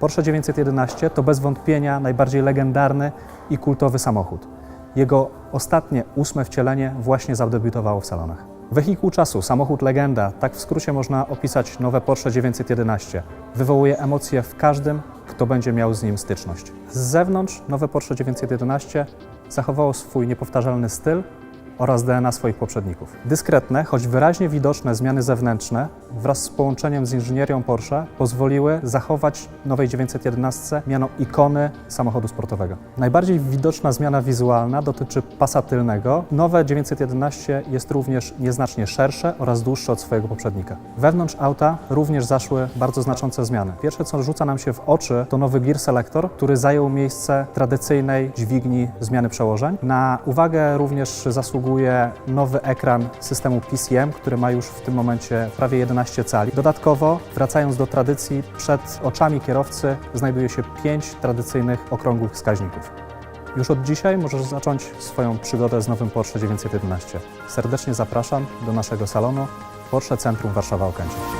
Porsche 911 to bez wątpienia najbardziej legendarny i kultowy samochód. Jego ostatnie, ósme wcielenie właśnie zadebiutowało w salonach. Wehikuł czasu, samochód legenda, tak w skrócie można opisać nowe Porsche 911. Wywołuje emocje w każdym, kto będzie miał z nim styczność. Z zewnątrz nowe Porsche 911 zachowało swój niepowtarzalny styl oraz DNA swoich poprzedników. Dyskretne, choć wyraźnie widoczne zmiany zewnętrzne wraz z połączeniem z inżynierią Porsche pozwoliły zachować nowej 911 miano ikony samochodu sportowego. Najbardziej widoczna zmiana wizualna dotyczy pasa tylnego. Nowe 911 jest również nieznacznie szersze oraz dłuższe od swojego poprzednika. Wewnątrz auta również zaszły bardzo znaczące zmiany. Pierwsze, co rzuca nam się w oczy, to nowy Gear Selector, który zajął miejsce tradycyjnej dźwigni zmiany przełożeń. Na uwagę również zasługuje nowy ekran systemu PCM, który ma już w tym momencie prawie 11 cali. Dodatkowo, wracając do tradycji, przed oczami kierowcy znajduje się pięć tradycyjnych okrągłych wskaźników. Już od dzisiaj możesz zacząć swoją przygodę z nowym Porsche 911. Serdecznie zapraszam do naszego salonu Porsche Centrum Warszawa Okęcie.